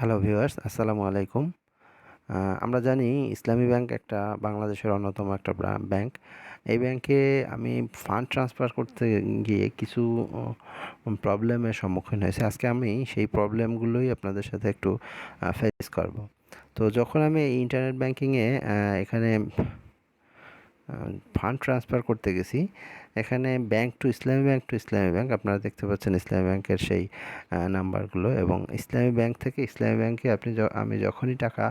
Hello viewers আসসালামু আলাইকুম আমরা জানি ইসলামী ব্যাংক একটা বাংলাদেশের অন্যতম একটা ব্যাংক। এই ব্যাংকে আমি ফান্ড ট্রান্সফার করতে গিয়ে কিছু প্রবলেমের সম্মুখীন হয়েছে। আজকে আমি সেই প্রবলেমগুলোই আপনাদের সাথে একটু ফেস করব। তো যখন আমি ইন্টারনেট ব্যাংকিংয়ে এখানে ফান্ড ট্রান্সফার করতে গেছি এখানে bank to Islami bank to Islami bank আপনারা দেখতে পাচ্ছেন ইসলামী ব্যাংকের সেই নাম্বারগুলো এবং ইসলামী ব্যাংক থেকে ইসলামী ব্যাংকে আপনি আমি যখনই টাকা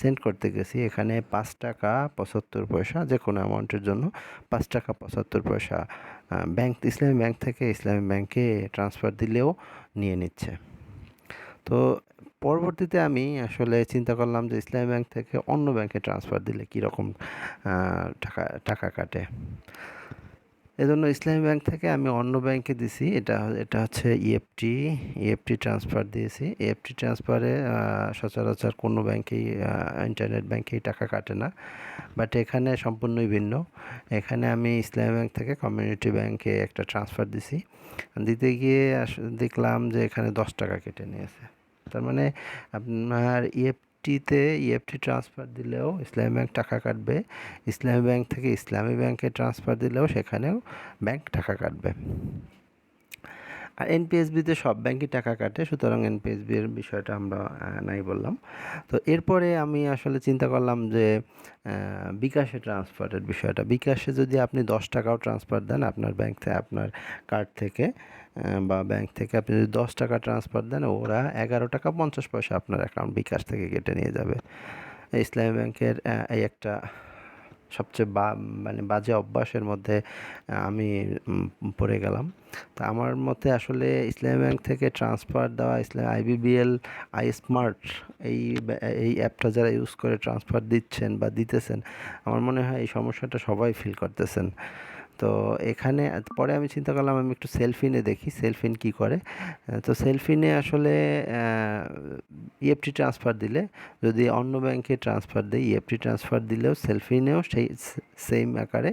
সেন্ড করতে গেছি, এখানে পাঁচ টাকা পঁচাত্তর পয়সা যে কোনো অ্যামাউন্টের জন্য পাঁচ টাকা পঁচাত্তর পয়সা ব্যাংক ইসলামী ব্যাংক থেকে ইসলামী ব্যাংকে ট্রান্সফার দিলেও নিয়ে নিচ্ছে। তো পরবর্তীতে আমি আসলে চিন্তা করলাম যে ইসলামী ব্যাংক থেকে অন্য ব্যাংকে ট্রান্সফার দিলে কীরকম টাকা টাকা কাটে। এজন্য ইসলামী ব্যাংক থেকে আমি অন্য ব্যাংকে দিছি। এটা এটা হচ্ছে E ইএফটি ইএফটি ট্রান্সফার দিয়েছি। ইএফটি ট্রান্সফারে সচরাচর কোনো ব্যাংকেই ইন্টারনেট ব্যাংকেই টাকা কাটে না। বাট এখানে সম্পূর্ণই ভিন্ন। এখানে আমি ইসলামী ব্যাংক থেকে কমিউনিটি ব্যাংকে একটা ট্রান্সফার দিছি। দিতে গিয়ে দেখলাম যে এখানে দশ টাকা কেটে নিয়েছে। তার মানে আপনার ইএফটিতে ইএফটি ট্রান্সফার দিলেও ইসলামী ব্যাংক টাকা কাটবে। ইসলামী ব্যাংক থেকে ইসলামী ব্যাংকে ট্রান্সফার দিলেও সেখানেও ব্যাংক টাকা কাটবে। আর এনপিএসবিতে সব ব্যাংকই টাকা কাটে, সুতরাং এনপিএসবি এর বিষয়টা আমরা নাই বললাম। তো এরপরে আমি আসলে চিন্তা করলাম যে বিকাশে ট্রান্সফারের বিষয়টা। বিকাশে যদি আপনি দশ টাকাও ট্রান্সফার দেন আপনার ব্যাংক থেকে, আপনার কার্ড থেকে বা ব্যাংক থেকে আপনি যদি দশ টাকা ট্রান্সফার দেন, ওরা এগারো টাকা পঞ্চাশ পয়সা আপনার অ্যাকাউন্ট বিকাশ থেকে কেটে নিয়ে যাবে। ইসলামী ব্যাংকের এই একটা সবচেয়ে বা মানে বাজে অভ্যাসের মধ্যে আমি পড়ে গেলাম। তা আমার মতে আসলে ইসলামী ব্যাংক থেকে ট্রান্সফার দেওয়া ইসলাম আইবিবিএল আই স্মার্ট এই এই অ্যাপটা যারা ইউজ করে ট্রান্সফার দিচ্ছেন বা দিতেছেন, আমার মনে হয় এই সমস্যাটা সবাই ফিল করতেছেন। তো এখানে পরে আমি চিন্তা করলাম আমি একটু সেলফিনে দেখি, সেলফিন কি করে? তো সেলফিনে আসলে ইএফটি ট্রান্সফার দিলে, যদি অন্য ব্যাংকে ট্রান্সফার দেয় ইএফটি ট্রান্সফার দিলেও সেলফিনেও সেই সেম আকারে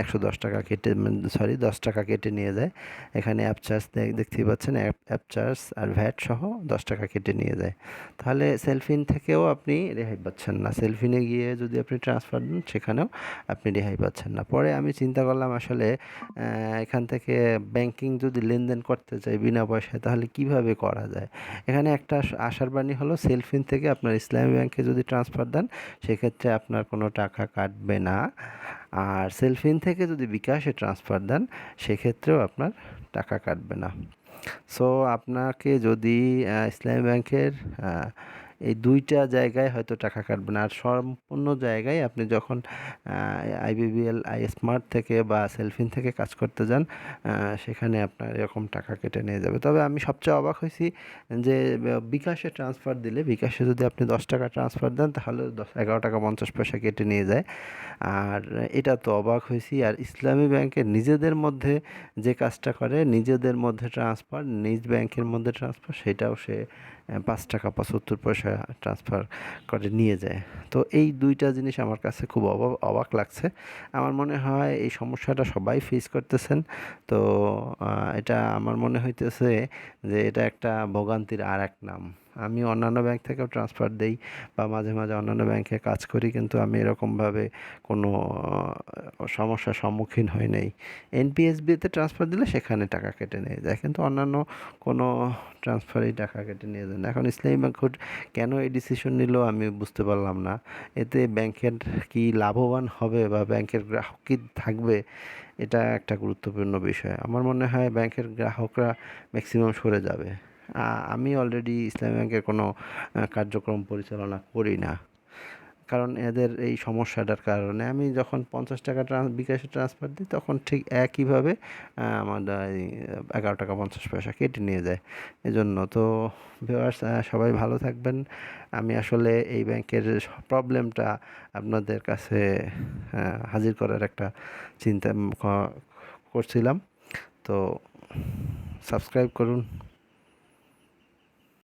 একশো দশ টাকা কেটে সরি দশ টাকা কেটে নিয়ে যায়। এখানে অ্যাপ চার্জ দেখতেই পাচ্ছেন অ্যাপ অ্যাপ চার্জ আর ভ্যাট সহ দশ টাকা কেটে নিয়ে যায়। তাহলে সেলফিন থেকেও আপনি রেহাই পাচ্ছেন না। সেলফিনে গিয়ে যদি আপনি ট্রান্সফার দেন, সেখানেও আপনি রেহাই পাচ্ছেন না। পরে আমি চিন্তা করলাম আসলে আহ, এখান থেকে ব্যাংকিং যদি লেনদেন করতে চাই বিনা পয়সায় তাহলে কীভাবে করা যায়? এখানে একটা আশার বাণী হলো সেলফিন থেকে আপনার ইসলামী ব্যাংকে যদি ট্রান্সফার দেন সেক্ষেত্রে আপনার কোনো টাকা কাটবে না। আর সেলফিন থেকে যদি বিকাশে ট্রান্সফার দেন সেক্ষেত্রেও আপনার টাকা কাটবে না। সো আপনাকে যদি ইসলামী ব্যাংকের এই দুইটা জায়গায় হয়তো টাকা কাটবে না আর সম্পূর্ণ জায়গায় আপনি যখন আইবিবিএল আই স্মার্ট থেকে বা সেলফিন থেকে কাজ করতে যান সেখানে আপনার এরকম টাকা কেটে নিয়ে যাবে। তবে আমি সবচেয়ে অবাক হয়েছি যে, বিকাশে ট্রান্সফার দিলে, বিকাশে যদি আপনি দশ টাকা ট্রান্সফার দেন, তাহলে দশ, এগারো টাকা পঞ্চাশ পয়সা কেটে নিয়ে যায়। আর এটা তো অবাক হয়েছি। আর ইসলামী ব্যাংকের নিজেদের মধ্যে যে কাজটা করে, নিজেদের মধ্যে ট্রান্সফার, নিজ ব্যাংকের মধ্যে ট্রান্সফার, সেটাও সে পাঁচ টাকা পঁচাত্তর পয়সা ট্রান্সফার করে নিয়ে যায়। তো এই দুইটা জিনিস আমার কাছে খুব অবাক অবাক লাগছে। আমার মনে হয় এই সমস্যাটা সবাই ফেস করতেছেন। তো এটা আমার মনে হইতেছে যে এটা একটা ভোগান্তির আর এক নাম। আমি অন্যান্য ব্যাংক থেকেও ট্রান্সফার দেই বা মাঝে মাঝে অন্যান্য ব্যাংকে কাজ করি, কিন্তু আমি এরকমভাবে কোনো সমস্যার সম্মুখীন হই নাই। এনপিএসবিতে ট্রান্সফার দিলে সেখানে টাকা কেটে নিয়ে যায়, কিন্তু অন্যান্য কোনো ট্রান্সফারেই টাকা কেটে নিয়ে যায় না। এখন ইসলামী ব্যাংক কেন এই ডিসিশন নিল আমি বুঝতে পারলাম না। এতে ব্যাংকের কি লাভবান হবে বা ব্যাংকের গ্রাহক কি থাকবে, এটা একটা গুরুত্বপূর্ণ বিষয়। আমার মনে হয় ব্যাংকের গ্রাহকরা ম্যাক্সিমাম সরে যাবে। আমি অলরেডি ইসলামী ব্যাংকের কোনো কার্যক্রম পরিচালনা করি না। কারণ এদের এই সমস্যাটার কারণে। আমি যখন পঞ্চাশ টাকা ট্রান্স বিকাশে ট্রান্সফার দিই, তখন ঠিক একইভাবে আমার এগারো টাকা পঞ্চাশ পয়সা কেটে নিয়ে যায়। এজন্য তো ভিউয়ার্স সবাই ভালো থাকবেন। আমি আসলে এই ব্যাংকের প্রবলেমটা আপনাদের কাছে হাজির করার একটা চিন্তা করছিলাম। তো সাবস্ক্রাইব করুন।